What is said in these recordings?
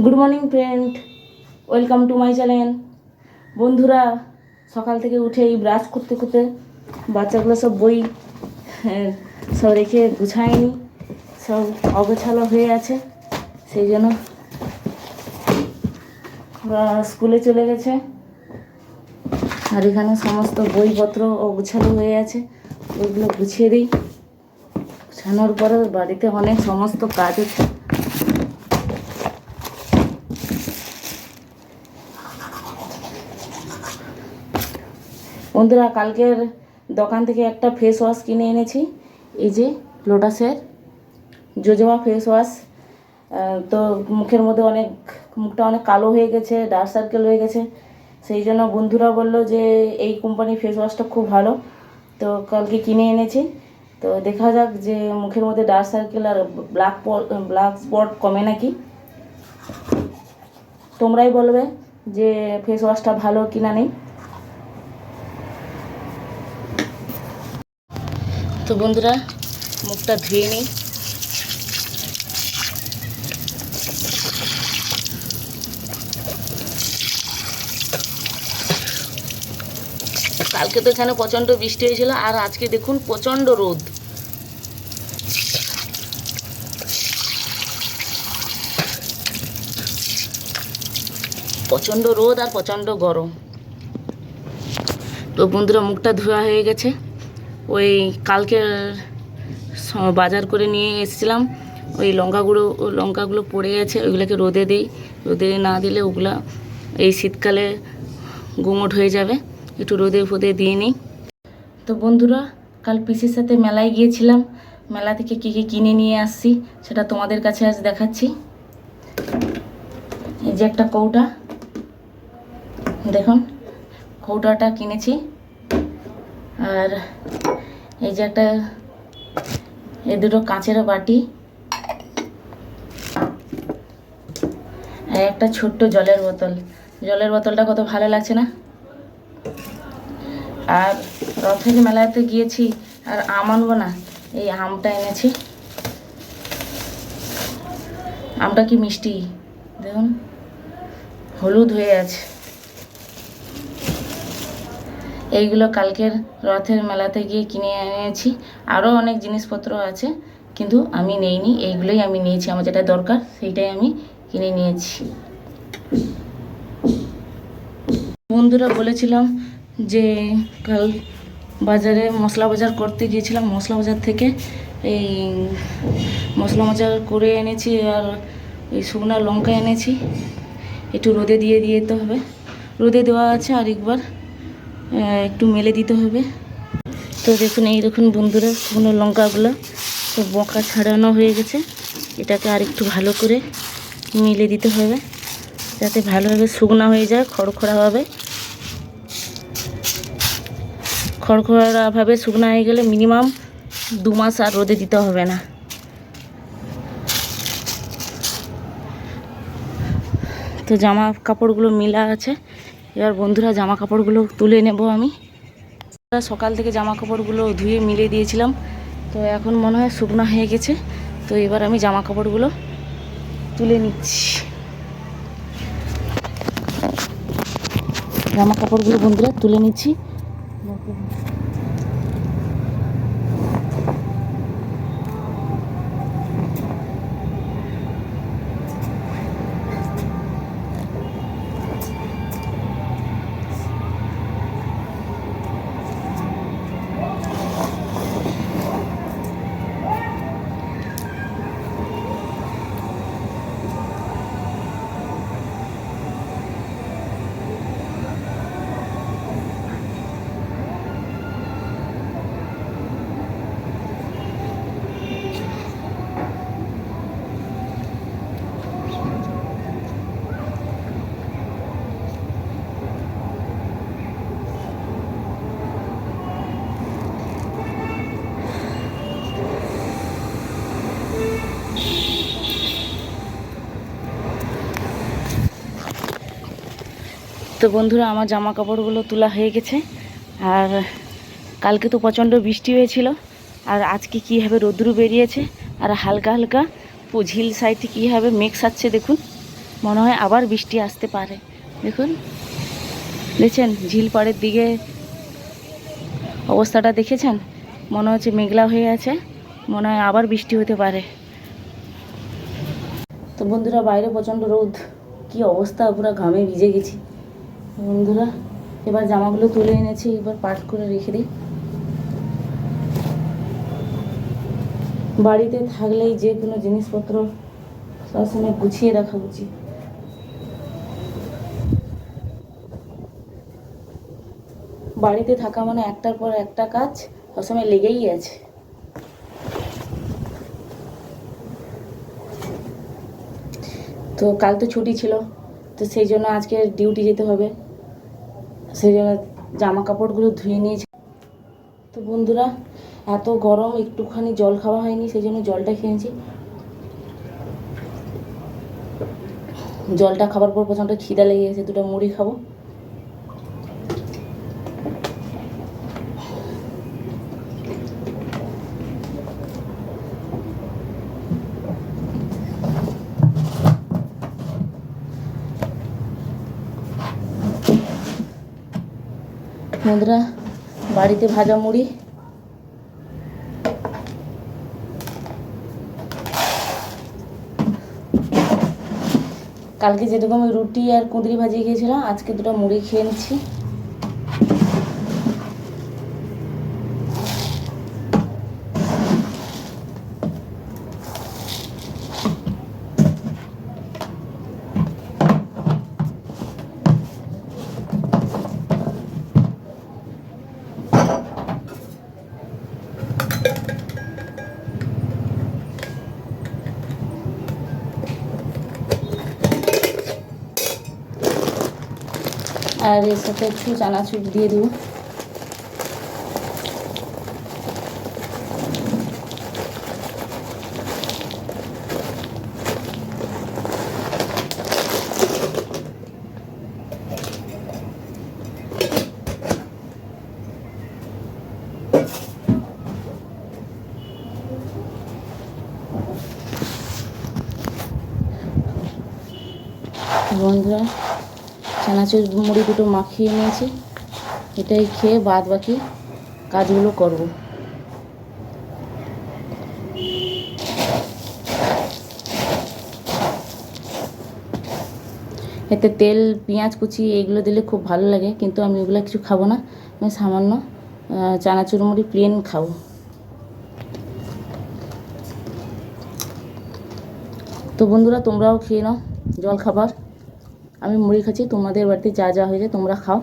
Good morning friend welcome to my channel বন্ধুরা সকাল থেকে উঠে এই ব্রাশ করতে করতে বাচ্চাগুলো সব বই হ্যাঁ, সব রেখে গুছায়নি সব অগোছালো হয়ে আছে। সেই জন্য স্কুলে চলে গেছে। আর এখানে সমস্ত বইপত্র অগোছালো হয়ে আছে। ওইগুলো গুছিয়ে দিই। গুছানোর পরে বাড়িতে অনেক সমস্ত কাজ বন্ধুরা, কালকের দোকান থেকে একটা ফেস ওয়াশ কিনে এনেছি। এই যে লোটাসের জোজোবা ফেস ওয়াশ তো মুখের মধ্যে অনেক, মুখটা অনেক কালো হয়ে গেছে ডার্ক সার্কেল হয়ে গেছে। সেই জন্য বন্ধুরা বলল যে, এই কোম্পানির ফেস ওয়াশটা খুব ভালো। তো কালকে কিনে এনেছি। তো দেখা যাক যে মুখের মধ্যে ডার্ক সার্কেল আর ব্ল্যাক ব্ল্যাক স্পট কমে নাকি। তোমরাই বলবে যে ফেস ওয়াশটা ভালো কিনা নেই। তো বন্ধুরা, মুখটা ধুয়ে নিই। কালকে তো এখানে প্রচণ্ড বৃষ্টি হয়েছিল, আর আজকে দেখুন প্রচণ্ড রোদ। প্রচণ্ড রোদ আর প্রচণ্ড গরম। তো বন্ধুরা, মুখটা ধোয়া হয়ে গেছে। ওই কালকে বাজার করে নিয়ে এসেছিলাম। ওই লঙ্কাগুলো লঙ্কাগুলো পড়ে গেছে, ওইগুলোকে রোদে দিই। রোদে না দিলে ওগুলা এই শীতকালে গুমট হয়ে যাবে। একটু রোদে ফোদে দিয়ে নিই। তো বন্ধুরা, কাল পিসির সাথে মেলায় গিয়েছিলাম। মেলা থেকে কী কী কিনে নিয়ে আসছি, সেটা তোমাদের কাছে আজ দেখাচ্ছি। এই যে একটা কৌটা। দেখুন, কৌটাটা কিনেছি। আর এই যে একটা, এই দুটো কাঁচের বাটি আর একটা ছোট্ট জলের বোতল। জলের বোতলটা কত ভালো লাগছে না? আর রথের মেলাতে গিয়েছি আর আম আনব না, এই আমটা এনেছি। আমটা কি মিষ্টি? দেখুন, হলুদ হয়ে আছে। এইগুলো কালকের রথের মেলাতে গিয়ে কিনে এনেছি। আরও অনেক জিনিসপত্র আছে, কিন্তু আমি নেইনি। এইগুলোই আমি নিয়েছি, আমার যেটা দরকার সেইটাই আমি কিনে নিয়েছি। বন্ধুরা বলেছিলাম যে কাল বাজারে মশলা বাজার করতে গিয়েছিলাম। মশলা বাজার থেকে এই মশলা বাজার করে এনেছি আর এই শুকনো লঙ্কা এনেছি। একটু রোদে দিয়ে দিয়ে দিতে হবে। রোদে দেওয়া আছে আর একবার একটু মেলে দিতে হবে। তো দেখুন, এই দেখুন বন্ধুরা, শুকনো লঙ্কাগুলো তো বকা ছাড়ানো হয়ে গেছে। এটাকে আর একটু ভালো করে মেলে দিতে হবে, যাতে ভালোভাবে শুকনা হয়ে যায় খড়খড়াভাবে খড়খড়াভাবে শুকনো হয়ে গেলে মিনিমাম দু মাস আর রোদে দিতে হবে না। তো জামা কাপড়গুলো মিলা আছে। এবার বন্ধুরা জামা কাপড়গুলো তুলে নেব আমি। সকাল থেকে জামা কাপড়গুলো ধুয়ে মিলে দিয়েছিলাম। তো এখন মনে হয় শুকনো হয়ে গেছে। তো এবার আমি জামা কাপড়গুলো তুলে নিচ্ছি। জামা কাপড়গুলো বন্ধুরা তুলে নিচ্ছি। তো বন্ধুরা, আমার জামা কাপড়গুলো তোলা হয়ে গেছে। আর কালকে তো প্রচণ্ড বৃষ্টি হয়েছিল। আর আজকে কীভাবে রোদ্রু বেরিয়েছে। আর হালকা হালকা ঝিল সাইডে কীভাবে মেঘ সাচ্ছে দেখুন। মনে হয় আবার বৃষ্টি আসতে পারে। দেখুন। দেখছেন? ঝিল পাড়ের দিকে অবস্থাটা দেখেছেন? মনে হচ্ছে মেঘলা হয়ে আছে। মনে হয় আবার বৃষ্টি হতে পারে। তো বন্ধুরা, বাইরে প্রচণ্ড রোদ। কি অবস্থা? পুরো ঘামে ভিজে গেছি। বন্ধুরা, এবার জামাগুলো তুলে এনেছি, এবার পাট করে রেখে দিই। বাড়িতে থাকলেই যে কোনো জিনিসপত্র সবসময় গুছিয়ে রাখা উচিত। বাড়িতে থাকা মানে একটার পর একটা কাজ সবসময় লেগেই আছে। তো কাল তো ছুটি ছিল। তো সেই জন্য আজকে ডিউটি যেতে হবে। সেই জন্য জামা কাপড়গুলো ধুয়ে নিয়েছি। তো বন্ধুরা, এত গরম, একটুখানি জল খাওয়া হয়নি, সেই জন্য জলটা খেয়েছি জলটা খাবার পর প্রচণ্ড খিদা লেগে গেছে, দুটো মুড়ি খাব। বন্ধুরা বাড়িতে ভাজা মুড়ি। কালকে যেরকম রুটি আর কুঁদরি ভাজি খেয়েছিলাম, আজকে দুটো মুড়ি খেয়ে নিচ্ছি। আর এর সাথে একটু চানাচুর দিয়ে দেবো বন্ধুরা চানাচুর মুড়ি দুটো মাখিয়ে নিয়েছি। এটাই খেয়ে বাদ বাকি কাজগুলো করব। এতে তেল, পেঁয়াজ কুচি এইগুলো দিলে খুব ভালো লাগে, কিন্তু আমি ওগুলো কিছু খাব না। আমি সামান্য চানাচুর মুড়ি প্লেন খাব। তো বন্ধুরা, তোমরাও খেয়ে নাও জল খাবার আমি মুড়ি খাচ্ছি, তোমাদের বাড়িতে যা যা হয়েছে তোমরা খাও।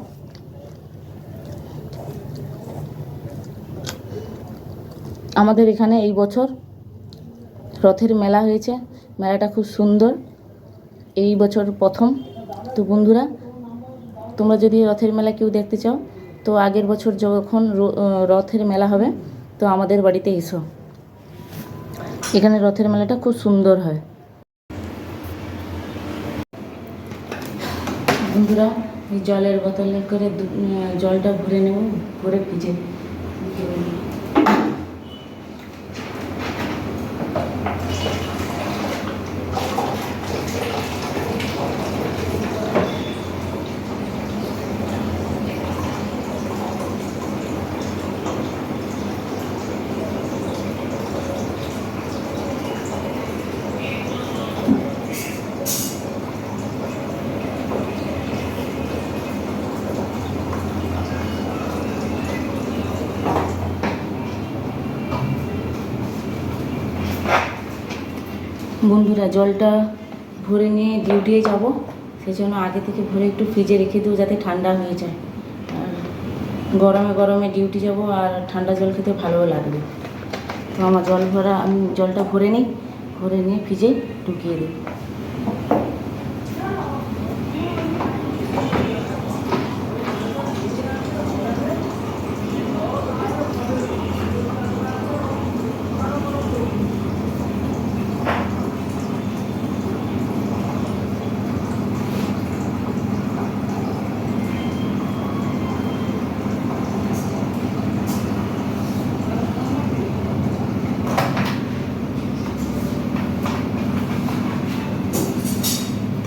আমাদের এখানে এই বছর রথের মেলা হয়েছে, মেলাটা খুব সুন্দর। এই বছর প্রথম। তো বন্ধুরা, তোমরা যদি রথের মেলা কেউ দেখতে চাও, তো আগের বছর যখন রথের মেলা হবে, তো আমাদের বাড়িতে এসো। এখানে রথের মেলাটা খুব সুন্দর হয়। বন্ধুরা এই জলের বোতলে করে জলটা ভরে নেব ভরে ভিজে বন্ধুরা, জলটা ভরে নিয়ে ডিউটিয়ে যাব। সেই জন্য আগে থেকে ভরে একটু ফ্রিজে রেখে দেবো যাতে ঠান্ডা হয়ে যায়। আর গরমে গরমে ডিউটি যাব আর ঠান্ডা জল খেতে ভালোও লাগবে। তো আমার জল ভরা, আমি জলটা ভরে নিই, ভরে নিয়ে ফ্রিজে ঢুকিয়ে দিই।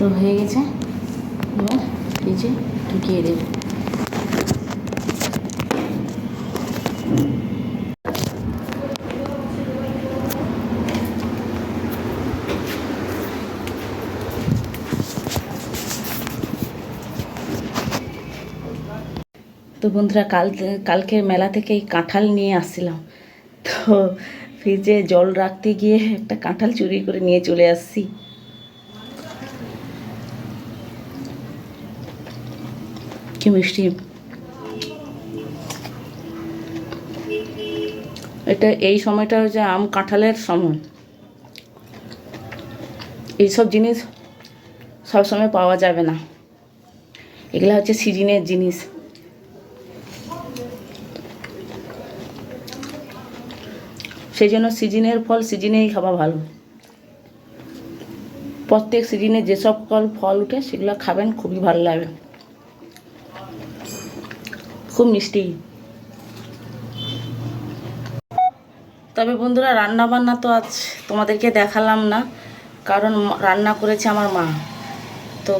তো হয়ে গেছে? এবার ফ্রিজে ঢুকিয়ে দেবো তো বন্ধুরা, কাল, কালকের মেলা থেকে এই কাঁঠাল নিয়ে আসছিলাম। তো ফ্রিজে জল রাখতে গিয়ে একটা কাঁঠাল চুরি করে নিয়ে চলে আসছি। কি মিষ্টি। এটা এই সময়টা হচ্ছে আম কাঁঠালের সময়। এইসব জিনিস সবসময় পাওয়া যাবে না। এগুলো হচ্ছে সিজনের জিনিস। সেই জন্য সিজনের ফল সিজনেই খাওয়া ভালো। প্রত্যেক সিজনে যেসব ফল উঠে সেগুলো খাবেন, খুবই ভালো লাগবে খুব মিষ্টি। তবে বন্ধুরা রান্না বান্না তো আজ তোমাদেরকে দেখালাম না, কারণ রান্না করেছে আমার মা। তো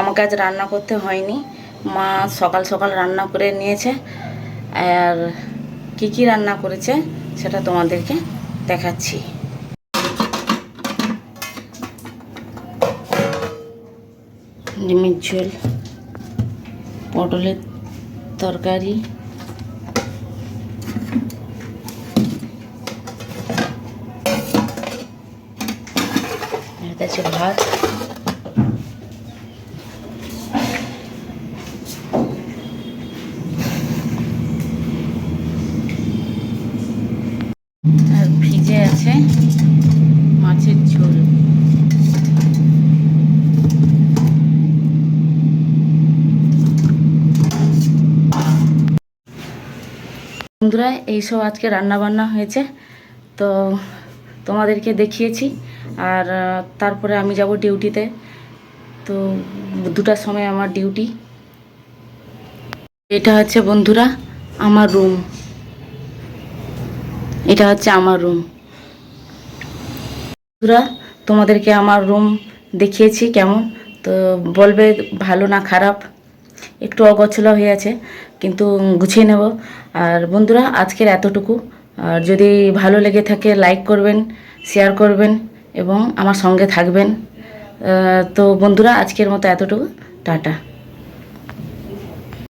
আমাকে আজ রান্না করতে হয়নি। মা সকাল সকাল রান্না করে নিয়েছে। আর কি কি রান্না করেছে, সেটা তোমাদেরকে দেখাচ্ছি। ডিমের ঝোল, পটলের তরকারি। আছে ভাত আর ভিজে আছে মাছের ঝোল বন্ধুরা, এইসব আজকে রান্না বান্না হয়েছে। তো তোমাদেরকে দেখিয়েছি, আর তারপরে আমি যাব ডিউটিতে। তো দুটার সময় আমার ডিউটি। এটা হচ্ছে বন্ধুরা, আমার রুম। এটা হচ্ছে আমার রুম। বন্ধুরা, তোমাদেরকে আমার রুম দেখিয়েছি কেমন? তো বলবে ভালো না খারাপ? একটু অগোছলা হয়ে আছে, কিন্তু গুছিয়ে নেব। আর বন্ধুরা, আজকের এতটুকু। আর যদি ভালো লেগে থাকে লাইক করবেন শেয়ার করবেন এবং আমার সঙ্গে থাকবেন। তো বন্ধুরা, আজকের মতো এতটুকু। টাটা।